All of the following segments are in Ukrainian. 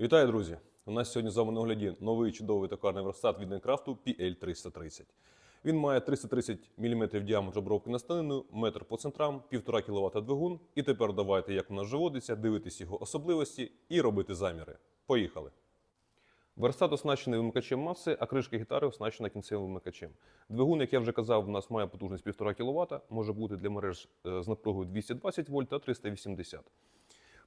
Вітаю, друзі! У нас сьогодні з вами огляді новий чудовий токарний верстат від Найкрафту PL330. Він має 330 мм діаметр обробки на станину, метр по центрам, 1,5 кВт двигун. І тепер давайте, як у нас живодиться, дивитись його особливості і робити заміри. Поїхали! Верстат оснащений вимикачем маси, а кришка гітари оснащена кінцевим вимикачем. Двигун, як я вже казав, у нас має потужність 1,5 кВт, може бути для мереж е, з напругою 220 вольт та 380.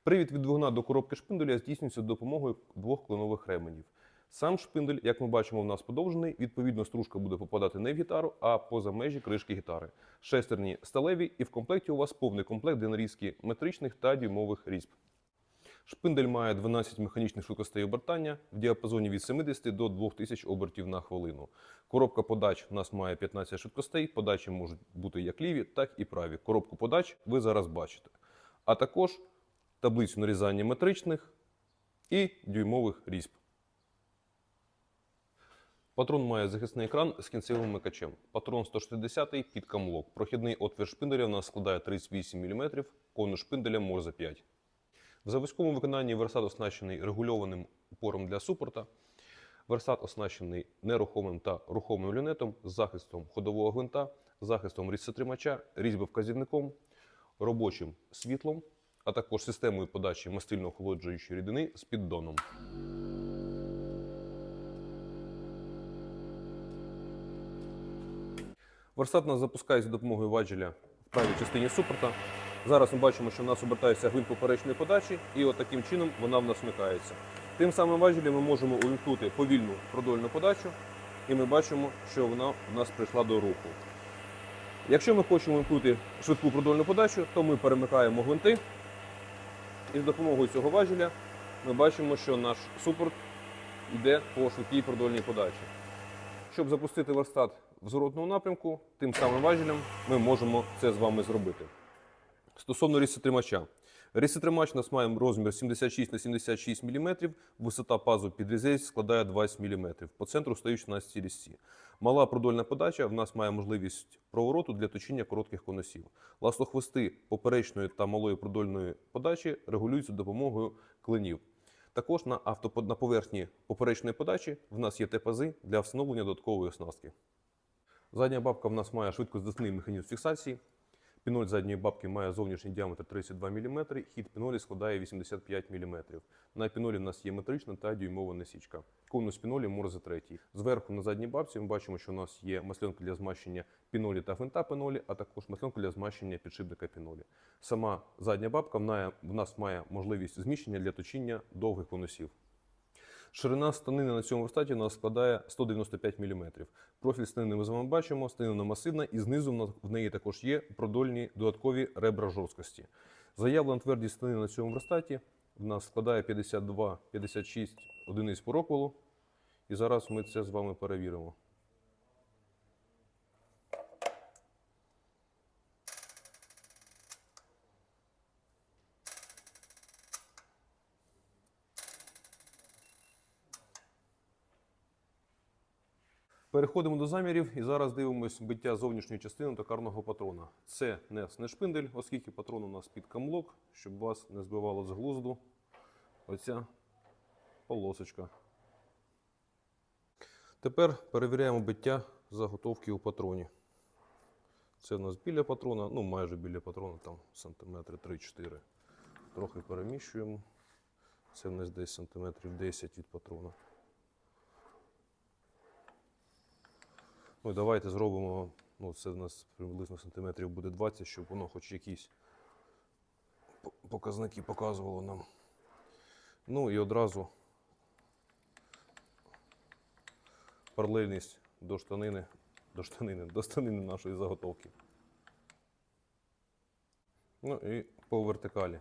Привід від двигуна до коробки шпинделя здійснюється за допомогою двох клинових ременів. Сам шпиндель, як ми бачимо, у нас подовжений. Відповідно, стружка буде попадати не в гітару, а поза межі кришки гітари. Шестерні сталеві, і в комплекті у вас повний комплект для нарізки метричних та дюймових різьб. Шпиндель має 12 механічних швидкостей обертання в діапазоні від 70 до 2000 обертів на хвилину. Коробка подач у нас має 15 швидкостей. Подачі можуть бути як ліві, так і праві. Коробку подач ви зараз бачите. А також таблицю нарізання метричних і дюймових різьб. Патрон має захисний екран з кінцевим вмикачем. Патрон 160 під камлок. Прохідний отвір шпинделя у нас складає 38 мм, конус шпинделя Морзе 5. В заводському виконанні версат оснащений регульованим упором для супорта. Версат оснащений нерухомим та рухомим люнетом з захистом ходового гвинта, захистом різцетримача, різьби вказівником, робочим світлом, а також системою подачі мастильно-охолоджуючої рідини з піддоном. Верстат нас запускається за допомогою важеля в правій частині супорта. Зараз ми бачимо, що в нас обертається гвинт поперечної подачі, і от таким чином вона в нас вмикається. Тим самим важелем ми можемо увімкнути повільну продольну подачу, і ми бачимо, що вона у нас прийшла до руху. Якщо ми хочемо вимкнути швидку продольну подачу, то ми перемикаємо гвинти, і з допомогою цього важеля ми бачимо, що наш супорт йде по швидкій продольній подачі. Щоб запустити верстат в зворотному напрямку, тим самим важелем ми можемо це з вами зробити. Стосовно різцетримача. Різцетримач у нас має розмір 76 на 76 мм, висота пазу під різець складає 20 мм. По центру стоїть 16 різці. Мала продольна подача в нас має можливість провороту для точіння коротких конусів. Ластохвости поперечної та малої продольної подачі регулюються допомогою клинів. Також на, автопод... на поверхні поперечної подачі в нас є Т-пази для встановлення додаткової оснастки. Задня бабка в нас має швидкоздатний механізм фіксації. Піноль задньої бабки має зовнішній діаметр 32 мм, хід пінолі складає 85 мм. На пінолі в нас є метрична та дюймова насічка. Конус пінолі Морзе 3. Зверху на задній бабці ми бачимо, що у нас є масленка для змащення пінолі та гвинта пінолі, а також масленка для змащення підшипника пінолі. Сама задня бабка в нас має можливість зміщення для точіння довгих конусів. Ширина станини на цьому верстаті у нас складає 195 мм. Профіль станини ми з вами бачимо, станина масивна, і знизу в неї також є продольні додаткові ребра жорсткості. Заявлена твердість станини на цьому верстаті в нас складає 52-56 одиниць по роколу. І зараз ми це з вами перевіримо. Переходимо до замірів і зараз дивимось биття зовнішньої частини токарного патрона. Це не, не шпиндель, оскільки патрон у нас під камлок, щоб вас не збивало з глузду оця полосочка. Тепер перевіряємо биття заготовки у патроні. Це у нас біля патрона, ну майже біля патрона, там сантиметри 3-4. Трохи переміщуємо. Це в нас десь сантиметрів 10 від патрона. Ну, давайте зробимо, ну, це в нас приблизно сантиметрів буде 20, щоб воно хоч якісь показники показувало нам. Ну і одразу паралельність до штанини, до штанини, до станини нашої заготовки. Ну і по вертикалі.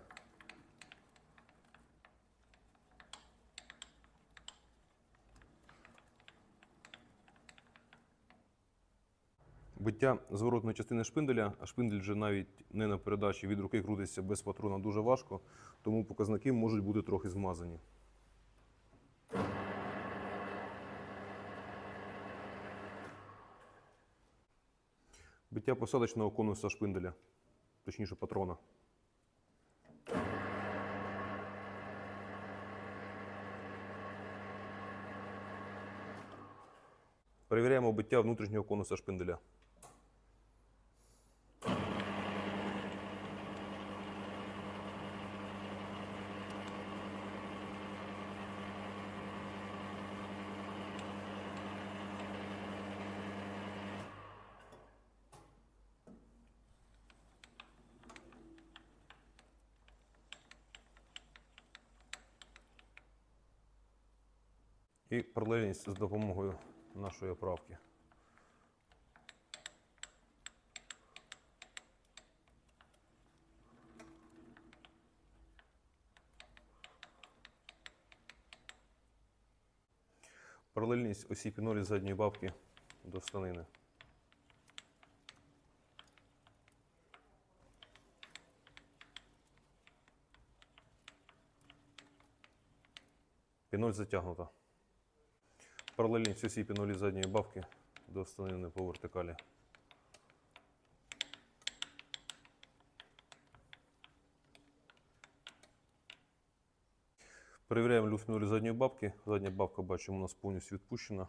Биття зворотної частини шпинделя, а шпиндель вже навіть не на передачі від руки крутиться без патрона дуже важко, тому показники можуть бути трохи змазані. Биття посадочного конуса шпинделя, точніше патрона. Перевіряємо биття внутрішнього конуса шпинделя. І паралельність з допомогою нашої оправки. Паралельність осі пінолі задньої бабки до станини. Піноль затягнута. Паралельність осі пінолі задньої бабки до станини по вертикалі. Перевіряємо люфт пінолі задньої бабки. Задня бабка, бачимо, у нас повністю відпущена.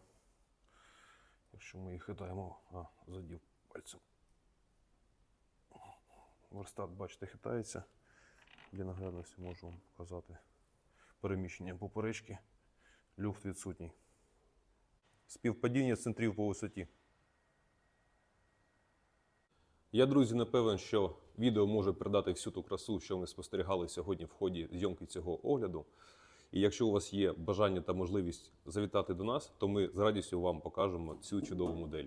Якщо ми її хитаємо, а, задів пальцем. Верстат, бачите, хитається. Для наглядності можу вам показати переміщення поперечки. Люфт відсутній. Співпадіння центрів по висоті. Я, друзі, не певен, що відео може передати всю ту красу, що ми спостерігали сьогодні в ході зйомки цього огляду. І якщо у вас є бажання та можливість завітати до нас, то ми з радістю вам покажемо цю чудову модель.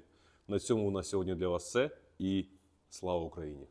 На цьому у нас сьогодні для вас все і слава Україні!